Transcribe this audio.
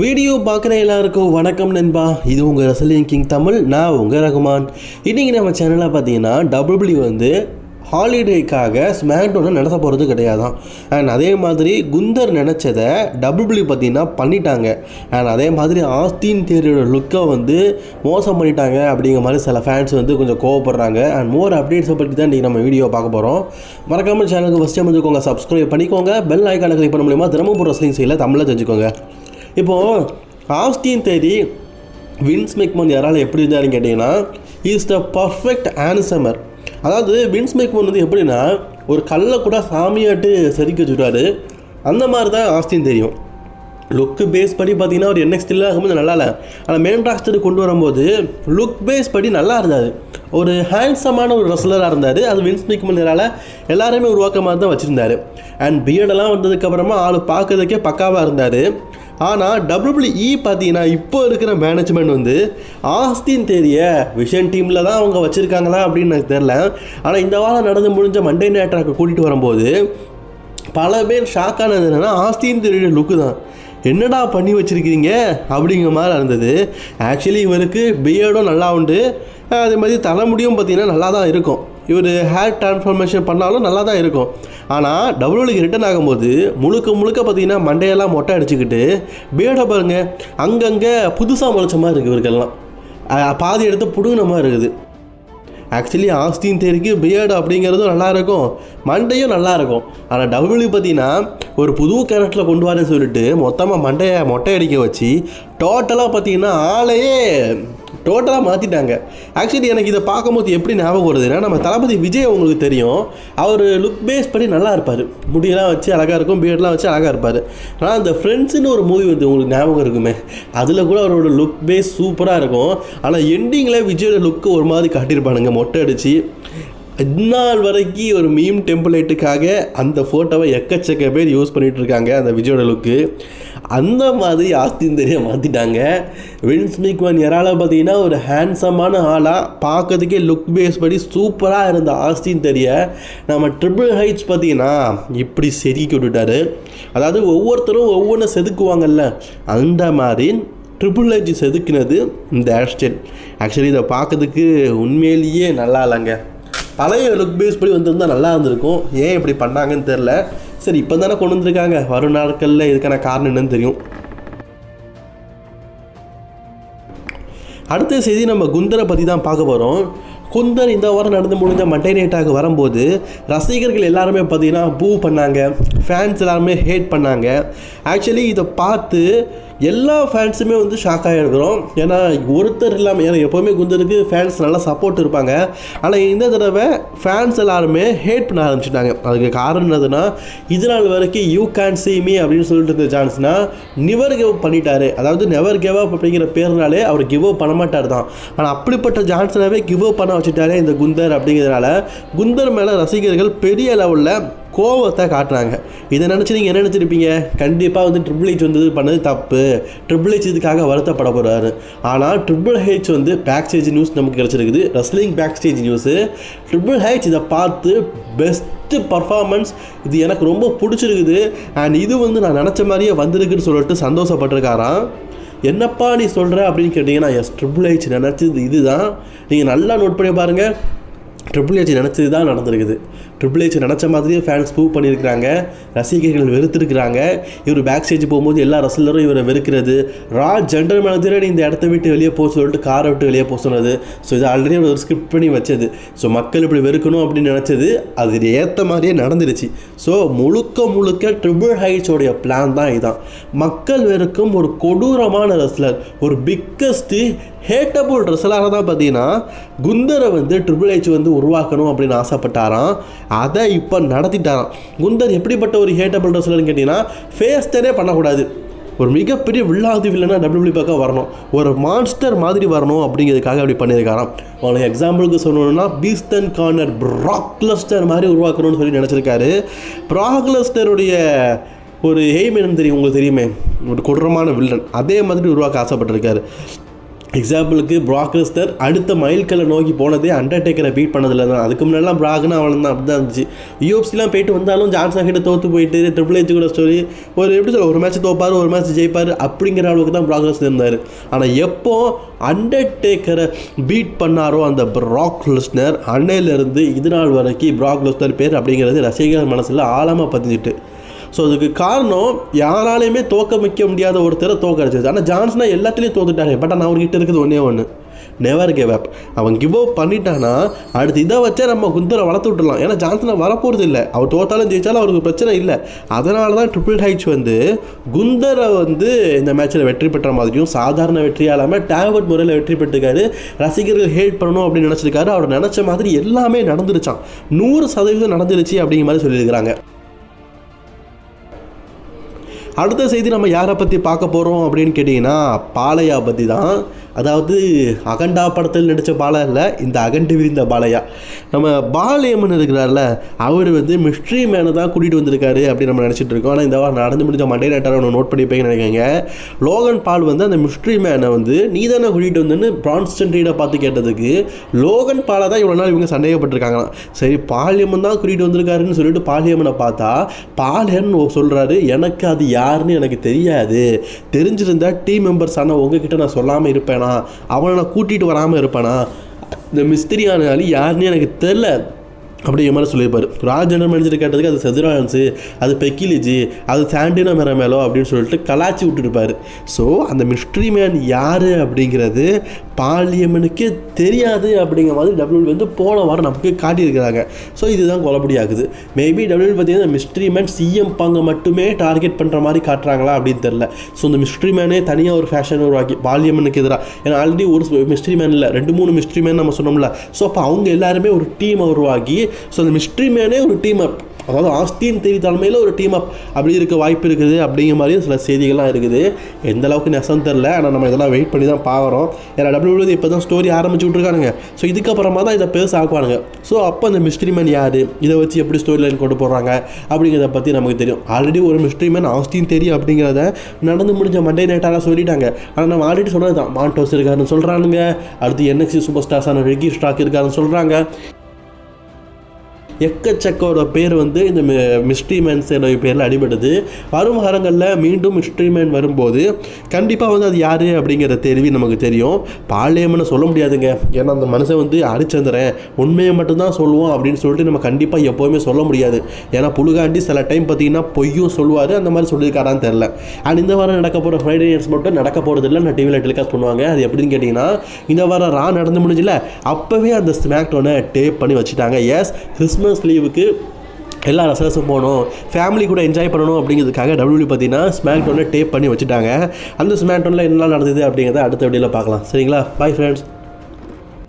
Video பார்க்குற எல்லாருக்கும் வணக்கம் நண்பா. இது உங்கள் ரசலிங் கிங் தமிழ் நான் உங்கள் ரகுமான். இன்றைக்கி நம்ம சேனலில் பார்த்தீங்கன்னா டபுள்பிள்யூ வந்து ஹாலிடேக்காக ஸ்மாக்டோனை நடத்த போகிறது கிடையாதான். அண்ட் அதே மாதிரி குந்தர் நினச்சதை டபுள்பிள்யூ பார்த்தீங்கன்னா பண்ணிட்டாங்க. அண்ட் அதே மாதிரி ஆஸ்தின் தேரியோட லுக்கை வந்து மோசம் பண்ணிட்டாங்க அப்படிங்கிற மாதிரி சில ஃபேன்ஸ் வந்து கொஞ்சம் கோவப்படுறாங்க. அண்ட் மோர் அப்டேட்ஸை பற்றி தான் இன்றைக்கி நம்ம வீடியோ பார்க்க போகிறோம் மறக்காமல் சேனலுக்கு ஃபஸ்ட் டைம் வந்துக்கோங்க சப்ஸ்கிரைப் பண்ணிக்கோங்க. பெல் ஐக்கானை கிளிக் பண்ண மூலியமாக தினமும் ரஸ்லிங் செய்யல தமிழில் தெரிஞ்சுக்கோங்க. இப்போது ஆஸ்டின் தேதி வின்ஸ் மெக்மோன் யாரால் எப்படி இருந்தாருன்னு கேட்டிங்கன்னா இஸ் த பர்ஃபெக்ட் ஆன்சமர் அதாவது வின்ஸ் மெக்மோன் வந்து எப்படின்னா ஒரு கல்லை கூட சாமியாட்டு செதுக்கி வச்சுட்டாரு அந்த மாதிரி தான் ஆஸ்டின் தெரியும் லுக்கு பேஸ் படி பார்த்தீங்கன்னா ஒரு என்எக்ஸ் ஸ்டில்லாக இருக்கும்போது நல்லா இல்லை ஆனால் மெயின் ராஸ்டர் கொண்டு வரும்போது லுக் பேஸ் படி நல்லா இருந்தார். ஒரு ஹேண்ட்ஸமான ஒரு ரெஸ்லராக இருந்தார். அது வின்ஸ் மிக்மனால எல்லாருமே உருவாக்க மாதிரி தான் வச்சுருந்தாரு. அண்ட் பிஎடெல்லாம் வந்ததுக்கப்புறமா ஆள் பார்க்கறதுக்கே பக்காவாக இருந்தார். ஆனால் டபிள்யூபிள்யூஇ பார்த்தீங்கன்னா இப்போ இருக்கிற மேனேஜ்மெண்ட் வந்து ஆஸ்தின் தேதிய விஷன் டீமில் தான் அவங்க வச்சுருக்காங்களா அப்படின்னு எனக்கு தெரில ஆனால் இந்த வாரம் நடந்து முடிஞ்ச மண்டே நேட்ராக்கு கூட்டிகிட்டு வரும்போது பல பேர் ஷாக் ஆனது என்னென்னா ஆஸ்தின் தெரிய லுக்கு தான். என்னடா பண்ணி வச்சுருக்கிறீங்க? அப்படிங்கிற மாதிரி இருந்தது. ஆக்சுவலி இவருக்கு பியர்டும் நல்லா உண்டு. அதே மாதிரி தலைமுடியும் பார்த்திங்கன்னா நல்லா தான் இருக்கும். இவர் ஹேர் டிரான்ஸ்ஃபர்மேஷன் பண்ணாலும் நல்லா தான் இருக்கும். ஆனால் டபுள்யூலிக்கு ரிட்டர்ன் ஆகும்போது முழுக்க முழுக்க பார்த்தீங்கன்னா மண்டையெல்லாம் மொட்டை அடிச்சுக்கிட்டு பியர்டை பாருங்க அங்கங்கே புதுசாக முளைச்ச மாதிரி இருக்குது இவருக்கெல்லாம். பாதி எடுத்து புடுங்கின மாதிரி இருக்குது. ஆக்சுவலி ஆஸ்தின் தேரிக்கு பியர்டு அப்படிங்கிறதும் நல்லா இருக்கும் மண்டையும் நல்லா இருக்கும். ஆனால் டபுள்யூ பார்த்தீங்கன்னா ஒரு புது கேரக்டரில் கொண்டு வரேன்னு சொல்லிட்டு மொத்தமாக மண்டையை மொட்டை அடிக்க வச்சு டோட்டலாக பார்த்தீங்கன்னா ஆளையே டோட்டலாக மாற்றிட்டாங்க ஆக்சுவலி எனக்கு இதை பார்க்கும்போது எப்படி ஞாபகம் வருதுன்னா நம்ம தளபதி விஜய் உங்களுக்கு தெரியும். அவர் லுக் பேஸ் படி நல்லா இருப்பார். முடியெல்லாம் வச்சு அழகாக இருக்கும் பியர்ட்லாம் வச்சு அழகாக இருப்பார். ஆனால் அந்த ஃப்ரெண்ட்ஸுன்னு ஒரு மூவி வந்து உங்களுக்கு ஞாபகம் இருக்குமே? அதில் கூட அவரோட லுக் பேஸ் சூப்பராக இருக்கும். ஆனால் எண்டிங்கில் விஜயோட லுக்கு ஒரு மாதிரி காட்டியிருப்பானுங்க. மொட்டை அடித்து இந்நாள் வரைக்கும் ஒரு மீம் டெம்ப்ளேட்டுக்காக அந்த ஃபோட்டோவை எக்கச்சக்க பேர் யூஸ் பண்ணிகிட்டு இருக்காங்க அந்த விஜயோட லுக்கு அந்த மாதிரி ஆஸ்தின் தெரிய மாற்றிட்டாங்க வின்ஸ் மிக்வன் யாரால் பார்த்தீங்கன்னா ஒரு ஹேண்ட்ஸமான ஆளாக பார்க்கறதுக்கே லுக் பேஸ் படி சூப்பராக இருந்த ஆஸ்தின் தெரிய. நம்ம ட்ரிபிள் ஹைட்ஸ் பார்த்தீங்கன்னா இப்படி செதுக்கி விட்டுட்டாரு. அதாவது ஒவ்வொருத்தரும் ஒவ்வொன்றும் செதுக்குவாங்கல்ல. அந்த மாதிரி ட்ரிபிள் ஹெச் செதுக்கினது இந்த ஹேர்ஸ்டைல் ஆக்சுவலி இதை பார்க்கறதுக்கு உண்மையிலேயே நல்லா இல்லைங்க. பழைய லுக் பேஸ் படி வந்திருந்தால் நல்லா இருந்திருக்கும். ஏன் இப்படி பண்ணாங்கன்னு தெரில சரி இப்போ தானே கொண்டு வந்திருக்காங்க. வரும் நாட்களில் இதுக்கான காரணம் என்னன்னு தெரியும். அடுத்த செய்தி நம்ம குந்தரை பற்றி தான் பார்க்க போகிறோம் குந்தர் இந்த வாரம் நடந்து முடிஞ்ச மண்டே நைட்டாக வரும்போது ரசிகர்கள் எல்லாருமே பார்த்தீங்கன்னா பூ பண்ணாங்க. ஃபேன்ஸ் எல்லாருமே ஹேட் பண்ணாங்க. ஆக்சுவலி இதை பார்த்து எல்லா ஃபேன்ஸுமே வந்து ஷாக் ஆகிடுறோம் ஏன்னா ஒருத்தர் இல்லாமல் ஏன்னா எப்போவுமே குந்தருக்கு ஃபேன்ஸ் நல்லா சப்போர்ட் இருப்பாங்க. ஆனால் இந்த தடவை ஃபேன்ஸ் எல்லாருமே ஹேட் பண்ண ஆரம்பிச்சிட்டாங்க. அதுக்கு காரணம் என்னதுன்னா இது நாள் வரைக்கும் யூ கேன் சி மீ அப்படின்னு சொல்லிட்டு இருந்த சான்ஸ்னா நிவர் கிவ் பண்ணிட்டாரு. அதாவது நெவர் கிவ் அப் அப்படிங்கிற பேர்னாலே அவர் கிவ் அப் பண்ண மாட்டார் தான். ஆனால் அப்படிப்பட்ட ஜான்சனாகவே கிவ் அப் பண்ண வச்சுட்டாரே இந்த குந்தர் அப்படிங்கிறதுனால குந்தர் மேலே ரசிகர்கள் பெரிய லெவலில் கோவத்தை காட்டுறாங்க. இதை நினச்சி நீங்கள் என்ன நினச்சிருப்பீங்க? கண்டிப்பாக வந்து ட்ரிபிள் ஹெச் வந்து பண்ணது தப்பு. ட்ரிபிள் ஹெச் இதுக்காக வருத்தப்பட போகிறாரு ஆனால் ட்ரிபிள் ஹெச் வந்து பேக் ஸ்டேஜ் நியூஸ் நமக்கு கிடச்சிருக்குது. Wrestling back stage news triple H இதை பார்த்து பெஸ்ட்டு பர்ஃபார்மன்ஸ் இது எனக்கு ரொம்ப பிடிச்சிருக்குது. அண்ட் இது வந்து நான் நினச்ச மாதிரியே வந்திருக்குன்னு சொல்லிட்டு சந்தோஷப்பட்டிருக்காராம். என்னப்பா நீ சொல்கிற அப்படின்னு கேட்டிங்கன்னா எஸ் ட்ரிபிள் ஹெச் நினச்சது இதுதான். நீங்கள் நல்லா நோட் பண்ணி பாருங்கள் ட்ரிபிள் ஹெச் நினச்சது தான் நடந்திருக்குது. ட்ரிபிள் ஹெச் நினச்ச மாதிரியே ஃபேன்ஸ் ப்ரூவ் பண்ணியிருக்கிறாங்க. ரசிகர்கள் வெறுத்திருக்கிறாங்க. இவர் பேக் ஸ்டேஜ் போகும்போது எல்லா ரசிகரும் இவரை வெறுக்கிறது. ரா ஜென்ரல் மேனேஜரே இந்த இடத்த விட்டு வெளியே போக சொல்லிட்டு காரை விட்டு வெளியே போக சொன்னது. ஸோ இது ஆல்ரெடி ஒரு ஸ்கிரிப்ட் பண்ணி வச்சது. ஸோ மக்கள் இப்படி வெறுக்கணும் அப்படின்னு நினச்சது. அது ஏற்ற மாதிரியே நடந்துருச்சு. ஸோ முழுக்க முழுக்க ட்ரிபிள் ஹைட்ஸோடைய பிளான் தான் இதுதான் மக்கள் வெறுக்கும் ஒரு கொடூரமான ரெஸ்லர் ஒரு பிக்கஸ்ட்டு ஹேட்டபுள் ரெஸ்லராக தான் பார்த்தீங்கன்னா குந்தரை வந்து ட்ரிபிள் ஹெச் வந்து உருவாக்கணும் அப்படின்னு ஆசைப்பட்டாராம். அதை இப்போ நடத்திட்டாராம். குந்தர் எப்படிப்பட்ட ஒரு ஹேட்டபிள் ரெஸ்லர்னு கேட்டிங்கன்னா ஃபேஸ்டரே பண்ணக்கூடாது. ஒரு மிகப்பெரிய வில்லாதி வில்லனா டபிள்யூபி பக்கம் வரணும். ஒரு மான்ஸ்டர் மாதிரி வரணும் அப்படிங்கிறதுக்காக அப்படி பண்ணியிருக்காராம். அவனுக்கு எக்ஸாம்பிளுக்கு சொல்லணும்னா பீஸ்டன் கார்னர் ப்ராக்லஸ்டர் மாதிரி உருவாக்கணும்னு சொல்லி நினச்சிருக்காரு. ப்ராக்லஸ்டருடைய ஒரு எய்ம் என்னன்னு தெரியும் உங்களுக்கு தெரியுமே? ஒரு கொடூரமான வில்லன் அதே மாதிரி உருவாக்க ஆசைப்பட்டிருக்காரு. எக்ஸாம்பிளுக்கு ப்ராக்ரிஸ்டர் அடுத்த மைல்கல்லை நோக்கி போனதே அண்டர்டேக்கரை பீட் பண்ணதில்ல தான். அதுக்கு முன்னாடிலாம் ப்ராக்னா அவன் தான் அப்படி தான் இருந்துச்சு யூஎஃப்சிலாம் போயிட்டு வந்தாலும் ஜான்சன் கிட்ட தோற்று போயிட்டு ட்ரிபிள் ஏஜ் கூட ஸ்டோரி ஒரு எப்படி சொல்ல ஒரு மேட்ச் தோப்பார் ஒரு மேட்ச் ஜெயிப்பார் அப்படிங்கிற அளவுக்கு தான் ப்ராக்ரஸ் இருந்தார். ஆனால் எப்போ அண்டர்டேக்கரை பீட் பண்ணாரோ அந்த ப்ராக்லஸ்னர் அன்னையிலேருந்து இது நாள் வரைக்கும் ப்ராக்லஸ்னர் பேர் அப்படிங்கிறது ரசிகர்கள் மனசில் ஆழமாக பதிஞ்சிட்டு. ஸோ அதுக்கு காரணம் யாராலையுமே தோக்க வைக்க முடியாத ஒருத்தரை தோக்கடிச்சிருச்சு. ஆனால் ஜான்ஸ்னா எல்லாத்துலேயும் தோத்துட்டாங்க பட் ஆனால் அவர்கிட்ட இருக்குது ஒன்றே ஒன்று நெவர் கிவ் அப் அவன் கிவ் அப் பண்ணிட்டான்னா அடுத்து இதை வச்சே நம்ம குந்தரை வளர்த்து விட்டுலாம் ஏன்னா ஜான்சனை வரப்போகிறது இல்லை. அவர் தோத்தாலும் ஜெயிச்சாலும் அவருக்கு பிரச்சனை இல்லை. அதனால தான் ட்ரிபிள் ஹைச் வந்து குந்தரை வந்து இந்த மேட்ச்சில் வெற்றி பெற்ற மாதிரியும் சாதாரண வெற்றியாக இல்லாமல் டேவட் முறையில் வெற்றி பெற்றுக்காரு. ரசிகர்கள் ஹேட் பண்ணணும் அப்படின்னு நினச்சிருக்காரு. அவர் நினச்ச மாதிரி எல்லாமே நடந்துருச்சான் நூறு சதவீதம் நடந்துருச்சு அப்படிங்கிற மாதிரி சொல்லியிருக்கிறாங்க. அடுத்த செய்தி நம்ம யாரை பற்றி பார்க்க போகிறோம் அப்படின்னு கேட்டிங்கன்னா பாலையா பற்றி தான். அதாவது அகண்டா படத்தில் நடித்த பாலா இல்லை இந்த அகண்டு விரிந்த பாலையா. நம்ம பாலையம்மன் இருக்கிறார்ல அவர் வந்து மிஸ்ட்ரி மேனை தான் கூட்டிகிட்டு வந்திருக்காரு அப்படின்னு நம்ம நினச்சிட்டு இருக்கோம். ஆனால் இந்த வாரம் நடந்து முடிஞ்ச மண்டே நேட்டாக ஒன்று நோட் பண்ணிப்பேன்னு நினைக்கிறீங்க லோகன் பால் வந்து அந்த மிஸ்ட்ரி மேனை வந்து நீ தானே கூட்டிகிட்டு வந்தேன்னு பிரான்ஸ்டன் ரீடை பார்த்து கேட்டதுக்கு லோகன் பாலை தான் இவ்வளோ நாள் இவங்க சந்தேகப்பட்டிருக்காங்களாம். சரி பாலியம்மன் தான் கூட்டிகிட்டு வந்திருக்காருன்னு சொல்லிட்டு பாலியம்மனை பார்த்தா பாலியன் சொல்கிறாரு எனக்கு அது யாருன்னு எனக்கு தெரியாது. தெரிஞ்சிருந்தால் டீம் மெம்பர்ஸ் ஆனால் உங்ககிட்ட நான் சொல்லாமல் இருப்பேன்? அவனை நான் கூட்டிகிட்டு வராமல் இருப்பேனா? இந்த மிஸ்திரியானாலும் யாருன்னு எனக்கு தெரில அப்படிங்கிற மாதிரி சொல்லியிருப்பார். ராஜேந்திர மேனேஜர் கேட்டதுக்கு அது செதுரான்ஸு அது பெக்கிலிஜி அது சாண்டினோ மேரமேலோ அப்படின்னு சொல்லிட்டு கலாச்சி விட்டுருப்பார். ஸோ அந்த மிஸ்ட்ரி மேன் யார் அப்படிங்கிறது பாலியம்மனுக்கே தெரியாது அப்படிங்கிற மாதிரி டபிள்யூ வந்து போன வாரம் நமக்கு காட்டியிருக்கிறாங்க. ஸோ இதுதான் குழப்படி மேபி டபிள்யூ பார்த்தீங்கன்னா மிஸ்ட்ரி மேன் சிஎம் பாங்க மட்டுமே டார்கெட் பண்ணுற மாதிரி காட்டுறாங்களா அப்படின்னு தெரில ஸோ இந்த மிஸ்ட்ரி மேனே தனியாக ஒரு ஃபேஷன் உருவாக்கி பாலியம்மனுக்கு எதிராக ஏன்னா ஆல்ரெடி ஒரு மிஸ்ட்ரி மேன் இல்லை ரெண்டு மூணு மிஸ்ட்ரி மேன் நம்ம சொன்னோம்ல. ஸோ அப்போ அவங்க எல்லாருமே ஒரு டீமை உருவாக்கி ஸோ அந்த மிஸ்ட்ரி மேனே ஒரு டீம் அப் அதாவது ஆஸ்தின் தேவி தலைமையில் ஒரு டீம் அப் அப்படி இருக்க வாய்ப்பு இருக்குது. அப்படிங்கிற மாதிரியும் சில செய்திகள்லாம் இருக்குது. எந்த அளவுக்கு நெசம் தெரில ஆனால் நம்ம இதெல்லாம் வெயிட் பண்ணி தான் பார்க்குறோம். ஏன்னா டபிள்யூ இப்போ தான் ஸ்டோரி ஆரம்பிச்சு விட்ருக்கானுங்க ஸோ இதுக்கப்புறமா தான் இதை பேச ஆக்குவானுங்க. ஸோ அப்போ அந்த மிஸ்ட்ரி மேன் யார்? இதை வச்சு எப்படி ஸ்டோரி லைன் கொண்டு போடுறாங்க அப்படிங்கிறத பற்றி நமக்கு தெரியும். ஆல்ரெடி ஒரு மிஸ்ட்ரி மேன் ஆஸ்தின் தெரியும் அப்படிங்கிறத நடந்து முடிஞ்ச மண்டே நைட்டாக சொல்லிட்டாங்க. ஆனால் நம்ம ஆல்ரெடி சொன்னது தான் மான்டோஸ் இருக்காருன்னு சொல்கிறானுங்க அடுத்து என்எக்சி சூப்பர் ஸ்டார்ஸான ரெக்கி ஸ்டாக் இருக்காருன்னு சொல்கிறாங்க எக்கச்சக்கோட பேர் வந்து இந்த மிஸ்ட்ரி மேன்ஸோட பேரில் அடிபடுது. வரும் வாரங்களில் மீண்டும் மிஸ்ட்ரி மேன் வரும்போது கண்டிப்பாக வந்து அது யார் அப்படிங்கிற தெரிவி நமக்கு தெரியும். பாளையம்னு சொல்ல முடியாதுங்க. ஏன்னா அந்த மனுஷன் வந்து அரிச்சந்திரன். உண்மையை மட்டும்தான் சொல்லுவோம் அப்படின்னு சொல்லிட்டு நம்ம கண்டிப்பாக எப்போவுமே சொல்ல முடியாது. ஏன்னா புழுகாண்டி சில டைம் பார்த்தீங்கன்னா பொய்யும் சொல்லுவார். அந்த மாதிரி சொல்லியிருக்காரான்னு தெரில அண்ட் இந்த வாரம் நடக்க போகிற ஃப்ரைடே நைட்ஸ் மட்டும் நடக்க போகிறது இல்லை நான் டிவியில் டெலிகாஸ்ட் பண்ணுவாங்க. அது எப்படின்னு கேட்டிங்கன்னா இந்த வாரம் ரா நடந்து முடிஞ்சில்ல அப்போவே அந்த ஸ்மாக்டோனை டேப் பண்ணி வச்சுட்டாங்க. எஸ் கிறிஸ்மஸ் லீவுக்கு எல்லா ரசரசும் போகணும். ஃபேமிலி கூட என்ஜாய் பண்ணணும் அப்படிங்கிறதுக்காக டபிள்யூ பார்த்தீங்கன்னா ஸ்மாக் டவுனில் டேப் பண்ணி வச்சுட்டாங்க. அந்த ஸ்மாக் டவுனில் என்னெல்லாம் நடந்தது அப்படிங்கிறத அடுத்த வீடியோவில் பார்க்கலாம். சரிங்களா? Bye friends